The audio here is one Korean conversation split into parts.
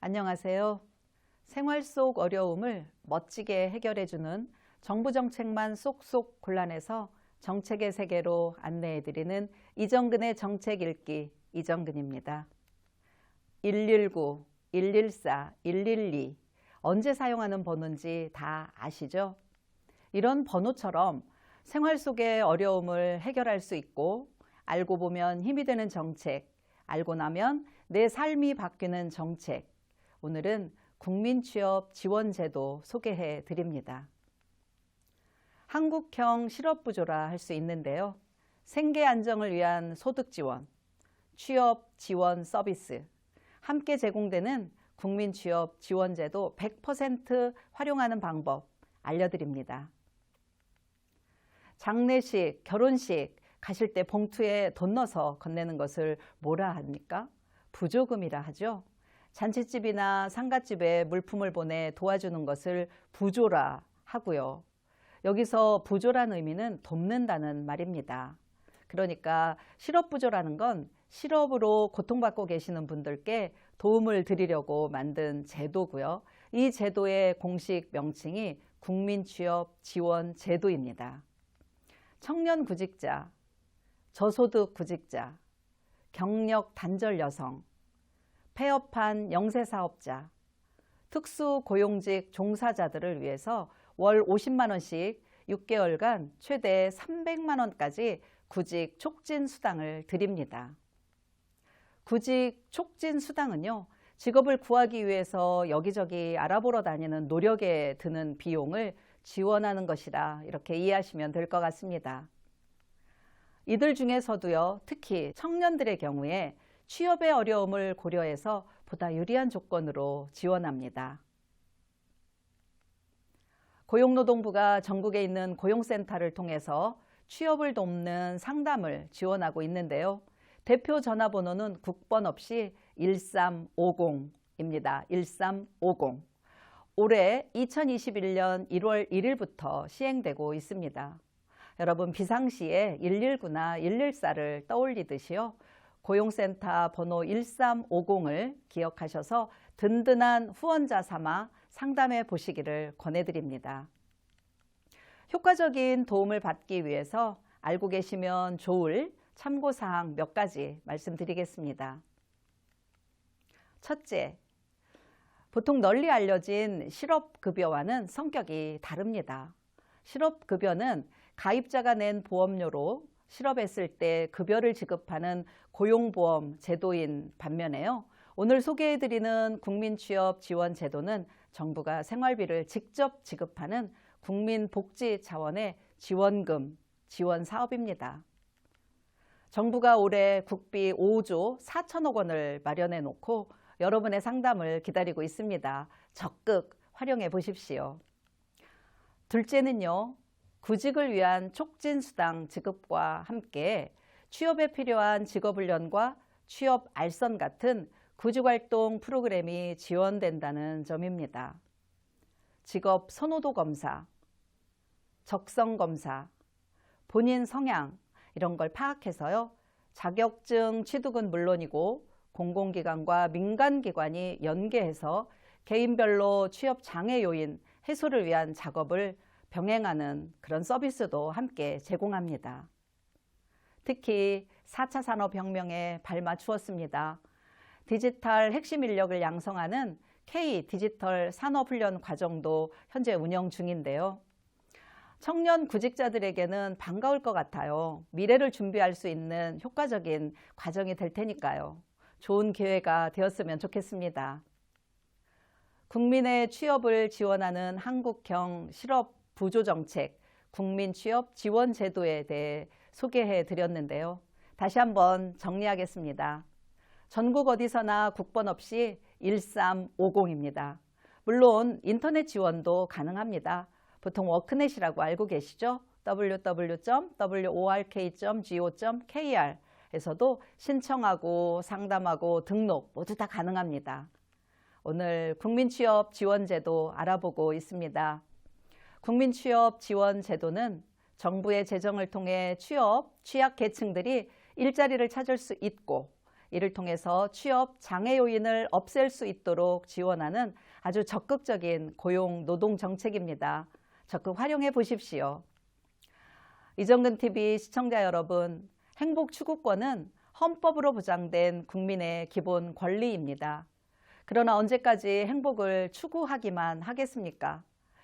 안녕하세요. 생활 속 어려움을 멋지게 해결해주는 정부 정책만 쏙쏙 골라내서 정책의 세계로 안내해드리는 이정근의 정책 읽기 이정근입니다. 119, 114, 112 언제 사용하는 번호인지 다 아시죠? 이런 번호처럼 생활 속의 어려움을 해결할 수 있고 알고 보면 힘이 되는 정책, 알고 나면 내 삶이 바뀌는 정책. 오늘은 국민취업 지원제도 소개해 드립니다. 한국형 실업부조라 할 수 있는데요. 생계 안정을 위한 소득 지원, 취업 지원 서비스, 함께 제공되는 국민 취업 지원제도 100% 활용하는 방법 알려드립니다. 장례식, 결혼식 가실 때 봉투에 돈 넣어서 건네는 것을 뭐라 합니까? 부조금이라 하죠. 잔치집이나 상갓집에 물품을 보내 도와주는 것을 부조라 하고요. 여기서 부조란 의미는 돕는다는 말입니다. 그러니까 실업 부조라는 건 실업으로 고통받고 계시는 분들께 도움을 드리려고 만든 제도고요. 이 제도의 공식 명칭이 국민취업지원제도입니다. 청년 구직자, 저소득 구직자, 경력 단절 여성, 폐업한 영세사업자, 특수고용직 종사자들을 위해서 월 50만 원씩 6개월간 최대 300만 원까지 구직 촉진 수당을 드립니다. 구직 촉진 수당은요. 직업을 구하기 위해서 여기저기 알아보러 다니는 노력에 드는 비용을 지원하는 것이라 이렇게 이해하시면 될 것 같습니다. 이들 중에서도요, 특히 청년들의 경우에 취업의 어려움을 고려해서 보다 유리한 조건으로 지원합니다. 고용노동부가 전국에 있는 고용센터를 통해서 취업을 돕는 상담을 지원하고 있는데요. 대표 전화번호는 국번 없이 1350입니다. 1350. 올해 2021년 1월 1일부터 시행되고 있습니다. 여러분 비상시에 119나 114를 떠올리듯이요. 고용센터 번호 1350을 기억하셔서 든든한 후원자 삼아 상담해 보시기를 권해드립니다. 효과적인 도움을 받기 위해서 알고 계시면 좋을 참고사항 몇 가지 말씀드리겠습니다. 첫째, 보통 널리 알려진 실업급여와는 성격이 다릅니다. 실업급여는 가입자가 낸 보험료로 실업했을 때 급여를 지급하는 고용보험 제도인 반면에요. 오늘 소개해드리는 국민취업지원제도는 정부가 생활비를 직접 지급하는 국민복지 차원의 지원금 지원 사업입니다. 정부가 올해 국비 5조 4천억 원을 마련해 놓고 여러분의 상담을 기다리고 있습니다. 적극 활용해 보십시오. 둘째는요. 구직을 위한 촉진 수당 지급과 함께 취업에 필요한 직업훈련과 취업 알선 같은 구직활동 프로그램이 지원된다는 점입니다. 직업 선호도 검사, 적성 검사, 본인 성향 이런 걸 파악해서요. 자격증 취득은 물론이고 공공기관과 민간기관이 연계해서 개인별로 취업 장애 요인 해소를 위한 작업을 병행하는 그런 서비스도 함께 제공합니다. 특히 4차 산업혁명에 발맞추었습니다. 디지털 핵심 인력을 양성하는 K 디지털 산업훈련 과정도 현재 운영 중인데요. 청년 구직자들에게는 반가울 것 같아요. 미래를 준비할 수 있는 효과적인 과정이 될 테니까요. 좋은 기회가 되었으면 좋겠습니다. 국민의 취업을 지원하는 한국형 실업 부조 정책, 국민 취업 지원 제도에 대해 소개해 드렸는데요. 다시 한번 정리하겠습니다. 전국 어디서나 국번 없이 1350입니다. 물론 인터넷 지원도 가능합니다. 보통 워크넷이라고 알고 계시죠? www.work.go.kr 에서도 신청하고 상담하고 등록 모두 다 가능합니다. 오늘 국민취업 지원제도 알아보고 있습니다. 국민 취업 지원 제도는 정부의 재정을 통해 취업, 취약 계층들이 일자리를 찾을 수 있고 이를 통해서 취업 장애 요인을 없앨 수 있도록 지원하는 아주 적극적인 고용 노동 정책입니다. 적극 활용해 보십시오. 이정근 TV 시청자 여러분, 행복 추구권은 헌법으로 보장된 국민의 기본 권리입니다. 그러나 언제까지 행복을 추구하기만 하겠습니까?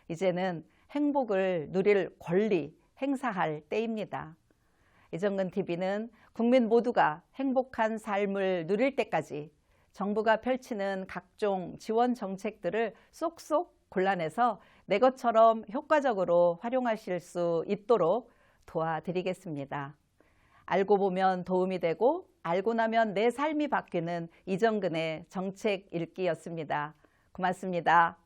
이제는 행복을 누릴 권리 행사할 때입니다. 이정근 TV는 국민 모두가 행복한 삶을 누릴 때까지 정부가 펼치는 각종 지원 정책들을 쏙쏙 골라내서 내 것처럼 효과적으로 활용하실 수 있도록 도와드리겠습니다. 알고 보면 도움이 되고 알고 나면 내 삶이 바뀌는 이정근의 정책 읽기였습니다. 고맙습니다.